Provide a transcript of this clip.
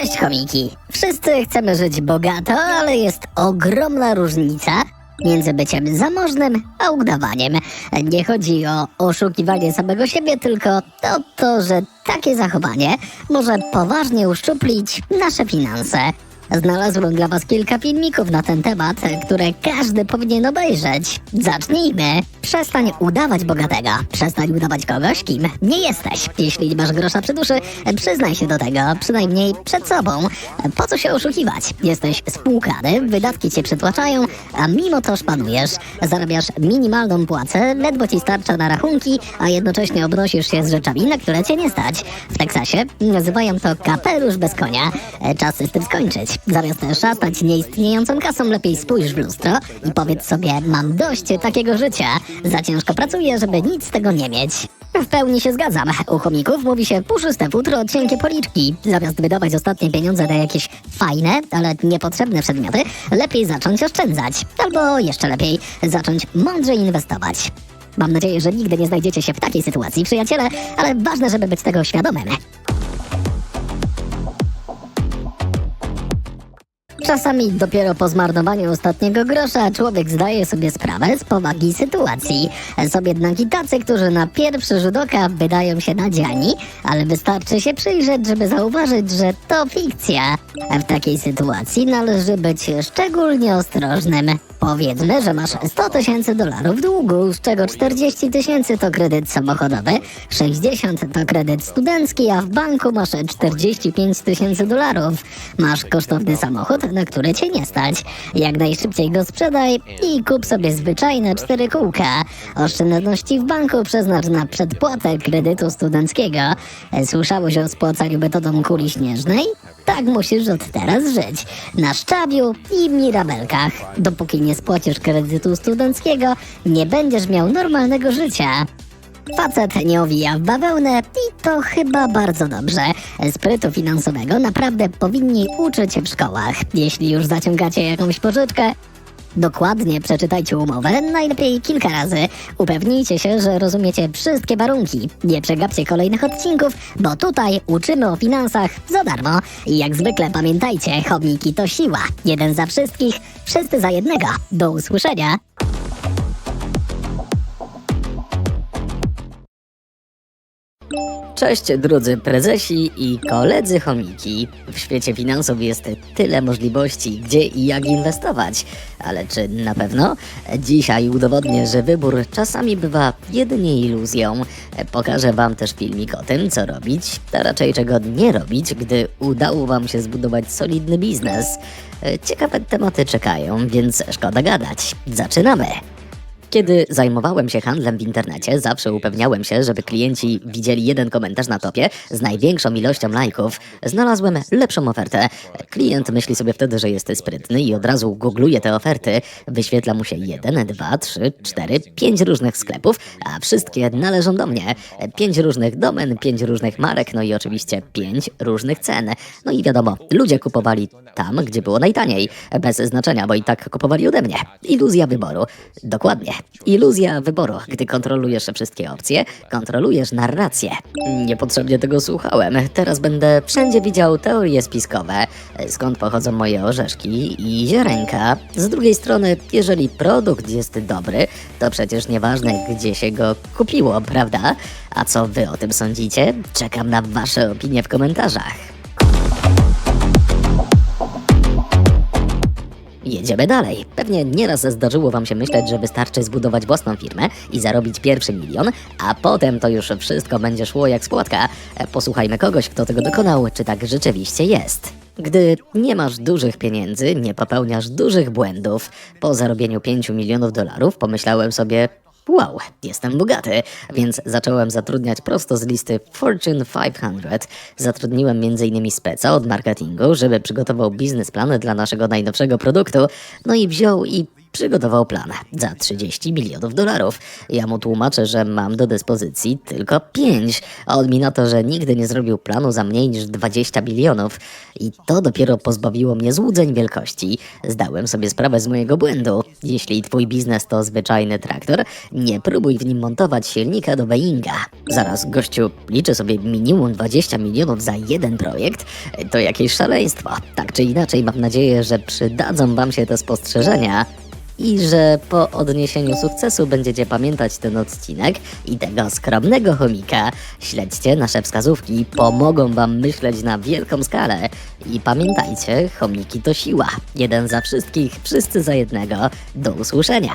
Cześć chomiki! Wszyscy chcemy żyć bogato, ale jest ogromna różnica między byciem zamożnym a udawaniem. Nie chodzi o oszukiwanie samego siebie, tylko o to, że takie zachowanie może poważnie uszczuplić nasze finanse. Znalazłem dla Was kilka filmików na ten temat, które każdy powinien obejrzeć. Zacznijmy. Przestań udawać bogatego. Przestań udawać kogoś, kim nie jesteś. Jeśli masz grosza przy duszy, przyznaj się do tego, przynajmniej przed sobą. Po co się oszukiwać? Jesteś spłukany, wydatki cię przytłaczają, a mimo to szpanujesz. Zarabiasz minimalną płacę, ledwo ci starcza na rachunki, a jednocześnie obnosisz się z rzeczami, na które cię nie stać. W Teksasie nazywają to kapelusz bez konia. Czas z tym skończyć. Zamiast szastać nieistniejącą kasą, lepiej spójrz w lustro i powiedz sobie, mam dość takiego życia. Za ciężko pracuję, żeby nic z tego nie mieć. W pełni się zgadzam. U chomików mówi się puszyste futro, cienkie policzki. Zamiast wydawać ostatnie pieniądze na jakieś fajne, ale niepotrzebne przedmioty, lepiej zacząć oszczędzać. Albo jeszcze lepiej, zacząć mądrze inwestować. Mam nadzieję, że nigdy nie znajdziecie się w takiej sytuacji, przyjaciele, ale ważne, żeby być tego świadomym. Czasami dopiero po zmarnowaniu ostatniego grosza człowiek zdaje sobie sprawę z powagi sytuacji. Są jednak i tacy, którzy na pierwszy rzut oka wydają się nadziani, ale wystarczy się przyjrzeć, żeby zauważyć, że to fikcja. W takiej sytuacji należy być szczególnie ostrożnym. Powiedzmy, że masz 100 tysięcy dolarów długu, z czego 40 tysięcy to kredyt samochodowy, 60 to kredyt studencki, a w banku masz 45 tysięcy dolarów. Masz kosztowny samochód, na który cię nie stać. Jak najszybciej go sprzedaj i kup sobie zwyczajne cztery kółka. Oszczędności w banku przeznacz na przedpłatę kredytu studenckiego. Słyszałeś o spłacaniu metodą kuli śnieżnej? Tak musisz od teraz żyć. Na szczabiu i mirabelkach. Dopóki nie spłacisz kredytu studenckiego, nie będziesz miał normalnego życia. Facet nie owija w bawełnę i to chyba bardzo dobrze. Sprytu finansowego naprawdę powinni uczyć w szkołach. Jeśli już zaciągacie jakąś pożyczkę, Dokładnie przeczytajcie umowę, najlepiej kilka razy. Upewnijcie się, że rozumiecie wszystkie warunki. Nie przegapcie kolejnych odcinków, bo tutaj uczymy o finansach za darmo. I jak zwykle pamiętajcie, chomiki to siła. Jeden za wszystkich, wszyscy za jednego. Do usłyszenia. Cześć drodzy prezesi i koledzy chomiki. W świecie finansów jest tyle możliwości, gdzie i jak inwestować. Ale czy na pewno? Dzisiaj udowodnię, że wybór czasami bywa jedynie iluzją. Pokażę wam też filmik o tym, co robić, a raczej czego nie robić, gdy udało wam się zbudować solidny biznes. Ciekawe tematy czekają, więc szkoda gadać. Zaczynamy! Kiedy zajmowałem się handlem w internecie, zawsze upewniałem się, żeby klienci widzieli jeden komentarz na topie z największą ilością lajków. Znalazłem lepszą ofertę. Klient myśli sobie wtedy, że jest sprytny i od razu googluje te oferty. Wyświetla mu się jeden, dwa, trzy, cztery, pięć różnych sklepów, a wszystkie należą do mnie. Pięć różnych domen, pięć różnych marek, no i oczywiście pięć różnych cen. No i wiadomo, ludzie kupowali tam, gdzie było najtaniej. Bez znaczenia, bo i tak kupowali ode mnie. Iluzja wyboru. Dokładnie. Iluzja wyboru. Gdy kontrolujesz wszystkie opcje, kontrolujesz narrację. Niepotrzebnie tego słuchałem. Teraz będę wszędzie widział teorie spiskowe, skąd pochodzą moje orzeszki i ziarenka. Z drugiej strony, jeżeli produkt jest dobry, to przecież nieważne, gdzie się go kupiło, prawda? A co wy o tym sądzicie? Czekam na wasze opinie w komentarzach. Jedziemy dalej. Pewnie nieraz zdarzyło Wam się myśleć, że wystarczy zbudować własną firmę i zarobić pierwszy milion, a potem to już wszystko będzie szło jak spłatka. Posłuchajmy kogoś, kto tego dokonał, czy tak rzeczywiście jest. Gdy nie masz dużych pieniędzy, nie popełniasz dużych błędów. Po zarobieniu 5 milionów dolarów pomyślałem sobie, Wow, jestem bogaty, więc zacząłem zatrudniać prosto z listy Fortune 500. Zatrudniłem m.in. speca od marketingu, żeby przygotował biznesplan dla naszego najnowszego produktu, no i wziął i przygotował plan za 30 milionów dolarów. Ja mu tłumaczę, że mam do dyspozycji tylko 5, a on mi na to, że nigdy nie zrobił planu za mniej niż 20 milionów. I to dopiero pozbawiło mnie złudzeń wielkości. Zdałem sobie sprawę z mojego błędu. Jeśli twój biznes to zwyczajny traktor, nie próbuj w nim montować silnika do Boeinga. Zaraz, gościu, liczę sobie minimum 20 milionów za jeden projekt. To jakieś szaleństwo. Tak czy inaczej, mam nadzieję, że przydadzą wam się te spostrzeżenia i że po odniesieniu sukcesu będziecie pamiętać ten odcinek i tego skromnego chomika. Śledźcie nasze wskazówki, pomogą wam myśleć na wielką skalę. I pamiętajcie, chomiki to siła. Jeden za wszystkich, wszyscy za jednego. Do usłyszenia.